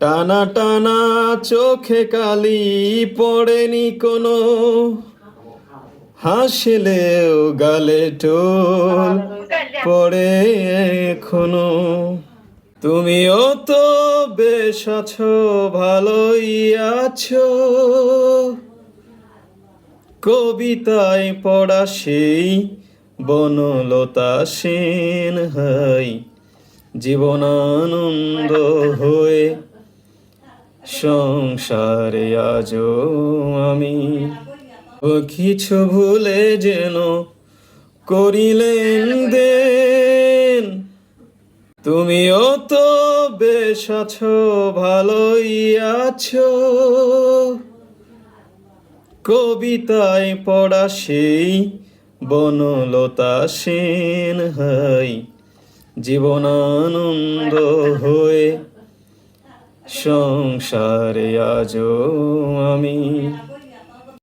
টানা টানা চোখে কালি পড়েনি কোনো। হাসলেও গালে টোল পড়ে এখনও। তুমিও তো বেশ আছো, ভালোই আছো। কবিতায় পড়া সেই বনলতা সেন হাই, জীবনানন্দ হয়ে সংসারে আজ আমি। ও কিছু ভুলে যেন করিলেন দেন। তুমিও তো বেশ আছো, ভালোই আছো। কবিতায় পড়া সেই বনলতা সেন হাই, জীবনানন্দ হয়ে সংসারে আজ আমি